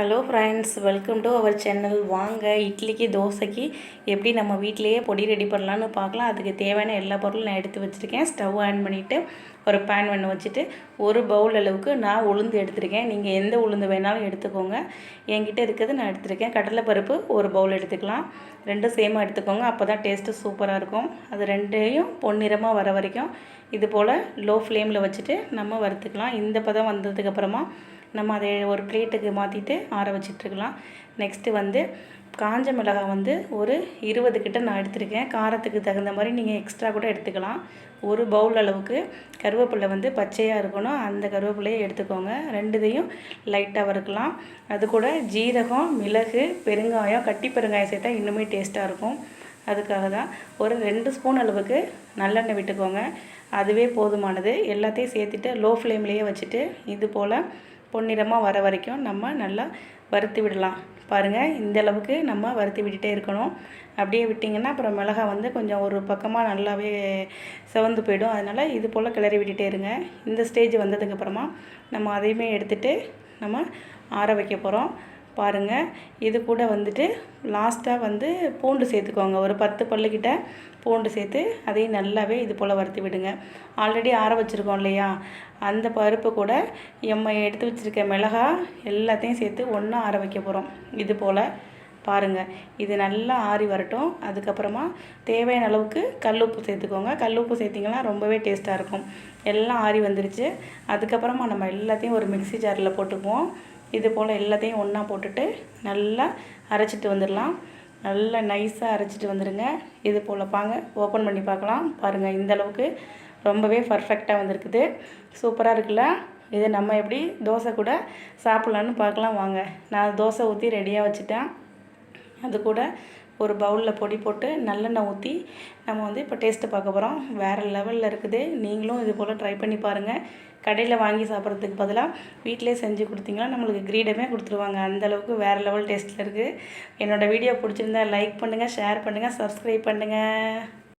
Hello friends welcome to our channel வாங்க இட்லிக்கு தோசைக்கு எப்படி நம்ம வீட்டிலேயே பொடி ரெடி பண்ணலான்னு பார்க்கலாம். அதுக்கு தேவையான எல்லா பொருளும் நான் எடுத்து வச்சுருக்கேன். ஸ்டவ் ஆன் பண்ணிவிட்டு ஒரு பேன் ஒன்று வச்சுட்டு ஒரு பவுல் அளவுக்கு நான் உளுந்து எடுத்திருக்கேன். நீங்கள் எந்த உளுந்து வேணாலும் எடுத்துக்கோங்க. என்கிட்ட இருக்கிறது நான் எடுத்திருக்கேன். கடலைப்பருப்பு ஒரு பவுல் எடுத்துக்கலாம். ரெண்டும் சேமாக எடுத்துக்கோங்க. அப்போ தான் டேஸ்ட்டு சூப்பராக இருக்கும். அது ரெண்டையும் பொன்னிறமாக வர வரைக்கும் இது போல் லோ ஃப்ளேமில் வச்சுட்டு நம்ம வறுத்துக்கலாம். இந்த பதம் வந்ததுக்கப்புறமா நம்ம அதை ஒரு பிளேட்டுக்கு மாற்றிட்டு ஆற வச்சிட்ருக்கலாம் நெக்ஸ்ட்டு வந்து காஞ்ச மிளகாய் வந்து ஒரு இருபது கிட்ட நான் எடுத்திருக்கேன். காரத்துக்கு தகுந்த மாதிரி நீங்கள் எக்ஸ்ட்ரா கூட எடுத்துக்கலாம். ஒரு பவுல் அளவுக்கு கருவேப்பிலை வந்து பச்சையாக இருக்கணும். அந்த கருவேப்பிலையை எடுத்துக்கோங்க. ரெண்டுதையும் லைட்டாக வறுக்கலாம். அது கூட ஜீரகம் மிளகு பெருங்காயம் கட்டி பெருங்காயம் சேர்த்தா இன்னுமே டேஸ்ட்டாக இருக்கும். அதுக்காக தான் ஒரு ரெண்டு ஸ்பூன் அளவுக்கு நல்லெண்ணெய் விட்டுக்கோங்க. அதுவே போதுமானது. எல்லாத்தையும் சேர்த்துட்டு லோ ஃப்ளேம்லேயே வச்சுட்டு இது போல் பொன்னிறமாக வர வரைக்கும் நம்ம நல்லா வறுத்து விடலாம். பாருங்கள் இந்த அளவுக்கு நம்ம வறுத்து விட்டுட்டே இருக்கணும். அப்படியே விட்டிங்கன்னா அப்புறம் மிளகா வந்து கொஞ்சம் ஒரு பக்கமாக நல்லாவே சிவந்து போயிடும். அதனால் இது போல் கிளறி விட்டுட்டே இருங்க. இந்த ஸ்டேஜ் வந்ததுக்கப்புறமா நம்ம அதையுமே எடுத்துகிட்டு நம்ம ஆற வைக்க போகிறோம் பாருங்கள் இது கூட வந்துட்டு லாஸ்ட்டாக வந்து பூண்டு சேர்த்துக்கோங்க. ஒரு பத்து பல்லுக்கிட்ட பூண்டு சேர்த்து அதையும் நல்லாவே இது போல் வறுத்து விடுங்க. ஆல்ரெடி ஆற வச்சுருக்கோம் இல்லையா? அந்த பருப்பு கூட எம்ம எடுத்து வச்சுருக்க மிளகா எல்லாத்தையும் சேர்த்து ஒன்றா ஆற வைக்க போகிறோம் இது போல் பாருங்கள் இது நல்லா ஆறி வரட்டும். அதுக்கப்புறமா தேவையான அளவுக்கு கல் உப்பு சேர்த்துக்கோங்க. கல் உப்பு சேர்த்திங்கன்னா ரொம்பவே டேஸ்ட்டாக இருக்கும். எல்லாம் ஆறி வந்துருச்சு. அதுக்கப்புறமா நம்ம எல்லாத்தையும் ஒரு மிக்சி ஜாரில் போட்டுக்குவோம். இது போல் எல்லாத்தையும் ஒன்றா போட்டுட்டு நல்லா அரைச்சிட்டு வந்துடலாம். நல்லா நைஸாக அரைச்சிட்டு வந்துடுங்க. இது போல் பாங்க ஓப்பன் பண்ணி பார்க்கலாம். பாருங்கள் இந்த அளவுக்கு ரொம்பவே பர்ஃபெக்டாக வந்திருக்குது. சூப்பராக இருக்குல்ல? இதை நம்ம எப்படி தோசை கூட சாப்பிட்லான்னு பார்க்கலாம். வாங்க நான் தோசை ஊற்றி ரெடியாக வச்சுட்டேன். அது கூட ஒரு பவுலில் பொடி போட்டு நல்லெண்ணெய் ஊற்றி நம்ம வந்து இப்போ டேஸ்ட்டு பார்க்க போகிறோம். வேறு லெவலில் இருக்குது. நீங்களும் இது போல் ட்ரை பண்ணி பாருங்கள் கடையில் வாங்கி சாப்பிட்றதுக்கு பதிலாக வீட்டிலே செஞ்சு கொடுத்தீங்கன்னா நம்மளுக்கு கிரீடமே கொடுத்துருவாங்க. அந்தளவுக்கு வேறு லெவல் டேஸ்ட்டில் இருக்குது. என்னோடய வீடியோ பிடிச்சிருந்தா லைக் பண்ணுங்கள் ஷேர் பண்ணுங்கள் சப்ஸ்கிரைப் பண்ணுங்கள்